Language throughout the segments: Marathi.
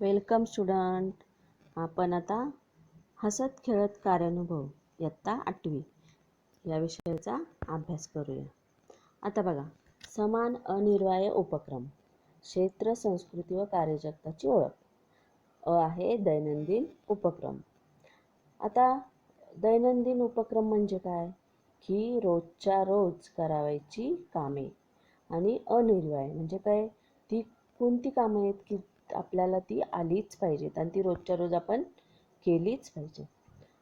Welcome student. आपण आता हसत खेळत कार्यानुभव इयत्ता आठवी या विषयाचा अभ्यास करूया. आता बघा समान अनिर्वाय उपक्रम क्षेत्र संस्कृती व कार्यजगताची ओळख अ आहे दैनंदिन उपक्रम. आता दैनंदिन उपक्रम म्हणजे काय? की रोजच्या रोज करावायची कामे आणि अनिर्वाय म्हणजे काय? ती कोणती कामं आहेत की आपल्याला ती आलीच पाहिजेत आणि ती रोजच्या रोज आपण केलीच पाहिजे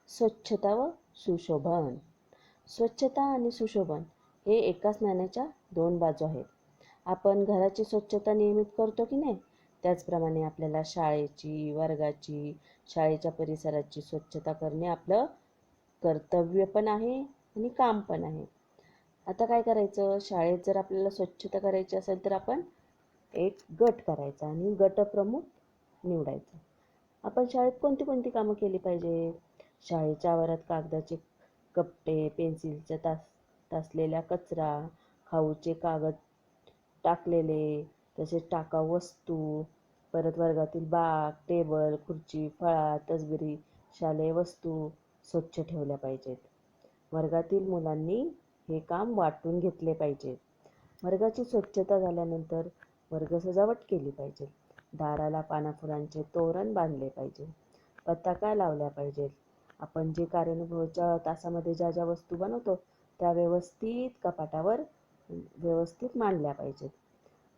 स्वच्छता व सुशोभन. स्वच्छता आणि सुशोभन हे एकाच नाण्याच्या दोन बाजू आहेत. आपण घराची स्वच्छता नियमित करतो की नाही? त्याचप्रमाणे आपल्याला शाळेची वर्गाची शाळेच्या परिसराची स्वच्छता करणे आपलं कर्तव्य पण आहे आणि काम पण आहे. आता काय करायचं? शाळेत जर आपल्याला स्वच्छता करायची असेल तर आपण एक गट करायचा आणि गटप्रमुख निवडायचा. आपण शाळेत कोणती कोणती कामं केली पाहिजे? शाळेच्या आवारात कागदाचे कपटे पेन्सिलच्या तास तासलेल्या कचरा खाऊचे कागद टाकलेले तसेच टाकाऊ वस्तू परत वर्गातील बाग टेबल खुर्ची फळा तसबिरी शालेय वस्तू स्वच्छ ठेवल्या पाहिजेत. वर्गातील मुलांनी हे काम वाटून घेतले पाहिजे. वर्गाची स्वच्छता झाल्यानंतर वर्ग सजावट केली पाहिजे. दाराला पानाफुलांचे तोरण बांधले पाहिजे. पताका लावल्या पाहिजेत. आपण जे कार्यानुभवाच्या तासामध्ये ज्या ज्या वस्तू बनवतो त्या व्यवस्थित कपाटावर व्यवस्थित मांडल्या पाहिजेत.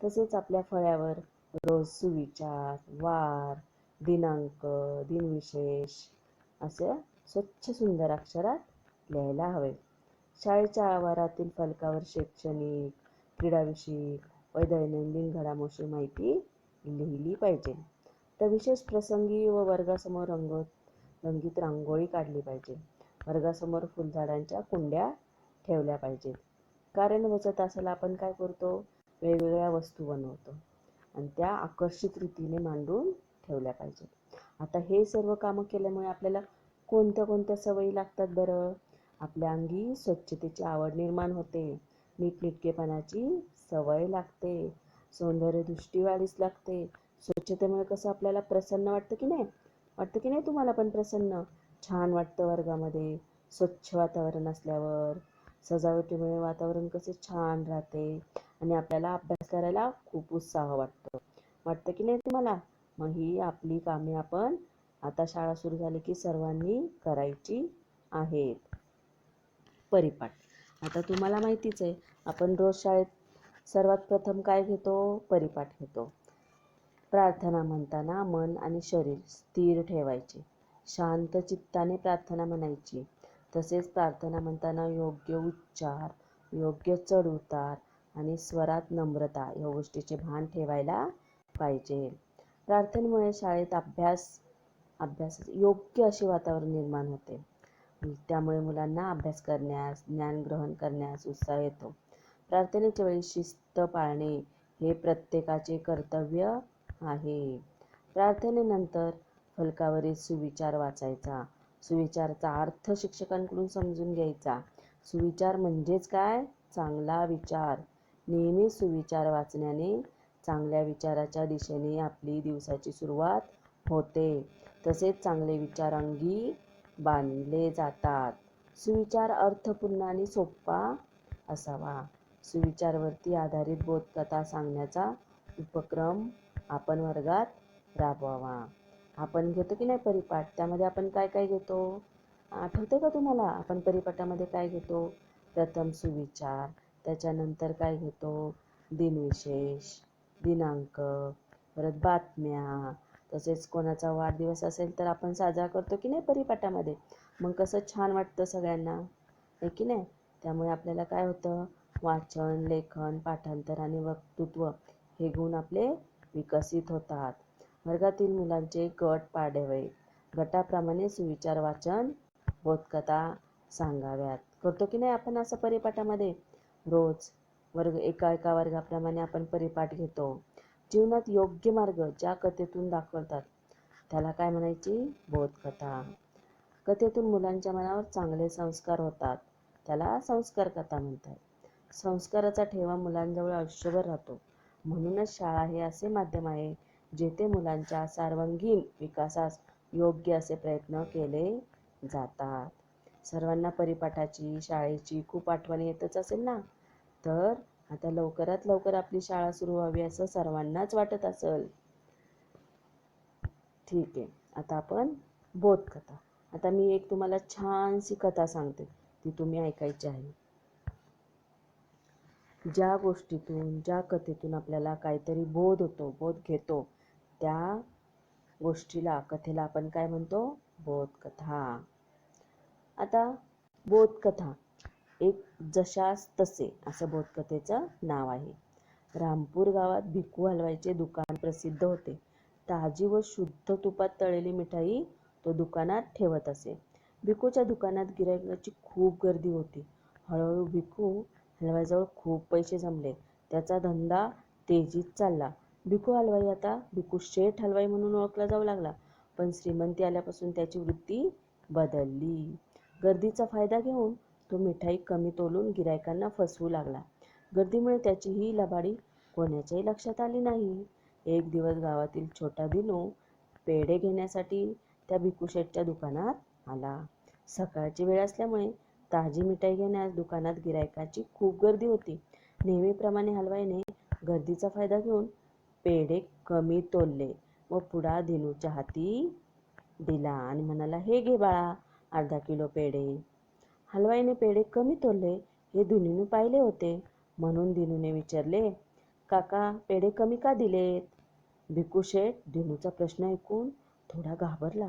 तसेच आपल्या फळ्यावर रोज सुविचार वार दिनांक दिनविशेष असे स्वच्छ सुंदर अक्षरात लिहायला हवे. शाळेच्या आवारातील फलकावर शैक्षणिक क्रीडाविषयी व दैनंदिन घडामोडी माहिती लिहिली पाहिजे. तर विशेष प्रसंगी व वर्गासमोर रंग रंगीत रांगोळी काढली पाहिजे. वर्गासमोर फुलझाडांच्या कुंड्या ठेवल्या पाहिजेत. कारण वचत असायला आपण काय करतो? वेगवेगळ्या वस्तू बनवतो. आणि त्या आकर्षित रीतीने मांडून ठेवल्या पाहिजेत. आता हे सर्व कामं केल्यामुळे आपल्याला कोणत्या कोणत्या सवयी लागतात बरं? आपल्या अंगी स्वच्छतेची आवड निर्माण होते. नीटनिटकेपणाची सवय लागते सौंदर्य दृष्टी वाढीस लागते. स्वच्छतेमुळे कसं आपल्याला प्रसन्न वाटतं की नाही? वाटतं की नाही तुम्हाला पण प्रसन्न? छान वाटतं वर्गामध्ये. स्वच्छ वातावरण असल्यावर. सजावटीमुळे वातावरण कसे छान राहते आणि आपल्याला अभ्यास करायला खूप उत्साह वाटतो. वाटतं की नाही तुम्हाला? मग ही आपली कामे आपण आता शाळा सुरू झाली की सर्वांनी करायची आहेत. परिपाठ. आता तुम्हाला माहितीच आहे आपण रोज शाळेत सर्वात प्रथम काय घेतो? परिपाठ घेतो. प्रार्थना म्हणताना मन आणि शरीर स्थिर ठेवायचे. शांत चित्ताने प्रार्थना म्हणायची. तसेच प्रार्थना म्हणताना योग्य उच्चार योग्य चढ उतार आणि स्वरात नम्रता या गोष्टीचे भान ठेवायला पाहिजे. प्रार्थनेमुळे शाळेत अभ्यास अभ्यास योग्य असे वातावरण निर्माण होते. त्यामुळे मुलांना अभ्यास करण्यास ज्ञान ग्रहण करण्यास उत्साह येतो. प्रार्थनेच्या वेळी शिस्त पाळणे हे प्रत्येकाचे कर्तव्य आहे. प्रार्थनेनंतर फलकावरील सुविचार वाचायचा. सुविचाराचा अर्थ शिक्षकांकडून समजून घ्यायचा. सुविचार म्हणजेच काय? चांगला विचार. नेहमी सुविचार वाचण्याने चांगल्या विचाराच्या दिशेने आपली दिवसाची सुरुवात होते. तसेच चांगले विचार अंगी बांधले जातात. सुविचार अर्थपूर्ण आणि सोपा असावा. सुविचारवरती आधारित बोधकथा सांगण्याचा उपक्रम आपण वर्गात राबवावा. आपण घेतो की नाही परिपाठ? त्यामध्ये आपण काय काय घेतो? आठवते का तुम्हाला? आपण परिपाठामध्ये काय घेतो? प्रथम सुविचार त्याच्यानंतर काय घेतो? दिनविशेष दिनांक परत बातम्या तसेच कोणाचा वाढदिवस असेल तर आपण साजरा करतो की नाही परिपाठामध्ये? मग कसं छान वाटतं सगळ्यांना? आहे की नाही? त्यामुळे आपल्याला काय होतं? वाचन लेखन पाठांतर आणि वक्तृत्व हे गुण आपले विकसित होतात. वर्गातील मुलांचे गट पाडावे. गटाप्रमाणे सुविचार वाचन बोधकथा सांगाव्यात. करतो की नाही आपण असं परिपाठामध्ये? रोज वर्ग एका एका वर्गाप्रमाणे आपण परिपाठ घेतो. जीवनात योग्य मार्ग ज्या कथेतून दाखवतात त्याला काय म्हणायची? बोधकथा. कथेतून मुलांच्या मनावर चांगले संस्कार होतात त्याला संस्कार कथा म्हणतात. संस्काराचा ठेवा मुलांजवळ आयुष्यभर राहतो. म्हणूनच शाळा हे असे माध्यम आहे जेथे मुलांच्या सर्वांगीण विकासास योग्य असे प्रयत्न केले जातात. सर्वांना परिपाठाची शाळेची खूप आठवण येतच असेल ना? तर आता लवकरात लवकर आपली शाळा सुरू व्हावी असं सर्वांनाच वाटत असेल. ठीक आहे आता आपण बोध कथा आता मी एक तुम्हाला छानशी कथा सांगते ती तुम्ही ऐकायची आहे. ज्या गोष्टीतून ज्या कथेतून आपल्याला काहीतरी बोध होतो बोध घेतो त्या गोष्टीला कथेला आपण काय म्हणतो? बोधकथा. आता बोधकथा. एक जशास तसे असं बोधकथेचं नाव आहे. रामपूर गावात भिकू हलवाईचे दुकान प्रसिद्ध होते. ताजी व शुद्ध तुपात तळलेली मिठाई तो दुकानात ठेवत असे. भिकूच्या दुकानात गिरायकाची खूप गर्दी होती. हळूहळू भिकू हलवाईजवळ खूप पैसे जमले. त्याचा धंदा तेजीत चालला. भिकू हलवाई आता भिकू शेठ हलवाई म्हणून ओळखला जाऊ लागला. पण श्रीमंती आल्यापासून त्याची वृत्ती बदलली. गर्दीचा फायदा घेऊन तो मिठाई कमी तोलून गिरायकांना फसवू लागला. गर्दीमुळे त्याची ही लबाडी कोणाच्याही लक्षात आली नाही. एक दिवस गावातील छोटा दिनू पेढे घेण्यासाठी त्या भिकू शेठच्या दुकानात आला. सकाळची वेळ असल्यामुळे ताजी मिठाई घेण्यास दुकानात गिरायकाची खूप गर्दी होती. नेहमीप्रमाणे हलवाईने गर्दीचा फायदा घेऊन पेढे कमी तोलले व पुडा दिनूच्या हाती दिला आणि म्हणाला हे घे बाळा अर्धा किलो पेढे. हलवाईने पेढे कमी तोलले हे दिनूने पाहिले होते. म्हणून दिनूने विचारले काका पेढे कमी का दिलेत? भिकू शेठ दिनूचा प्रश्न ऐकून थोडा घाबरला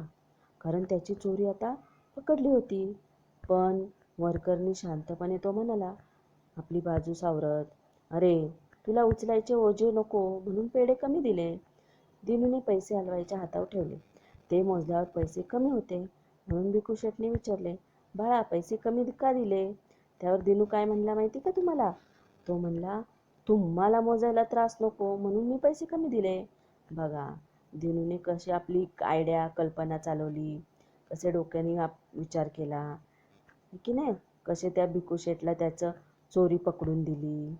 कारण त्याची चोरी आता पकडली होती. पण वर्करनी शांतपणे तो म्हणाला आपली बाजू सावरत. अरे तुला उचलायचे ओझे नको म्हणून पेढे कमी दिले. दिनूने पैसे हलवायच्या हातावर ठेवले. ते मोजल्यावर पैसे कमी होते म्हणून भिकू शेठने विचारले बाळा पैसे कमी का दिले? त्यावर दिनू काय म्हणला माहिती का तुम्हाला? तो म्हणला तुम्हाला मोजायला त्रास नको म्हणून मी पैसे कमी दिले. बघा दिनूने कशी आपली आयडिया कल्पना चालवली कसे डोक्याने आप विचार केला की नाही? कसे त्या भिकू शेटला त्याचं चोरी पकडून दिली?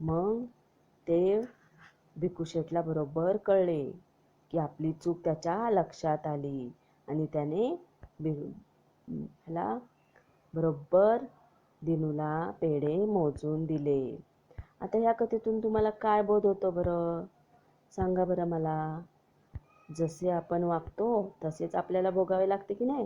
मग ते भिकू शेटला बरोबर कळले की आपली चूक त्याच्या लक्षात आली आणि त्याने बि ह्याला बरोबर दिनूला पेढे मोजून दिले. आता ह्या कथेतून तुम्हाला काय बोध होतो बरं? सांगा बरं मला. जसे आपण वागतो तसेच आपल्याला भोगावे लागते की नाही?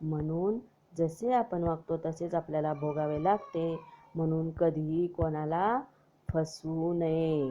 म्हणून जसे आपण वागतो तसेच आपल्याला भोगावे लागते. म्हणून कधीही कोणाला फसवू नये.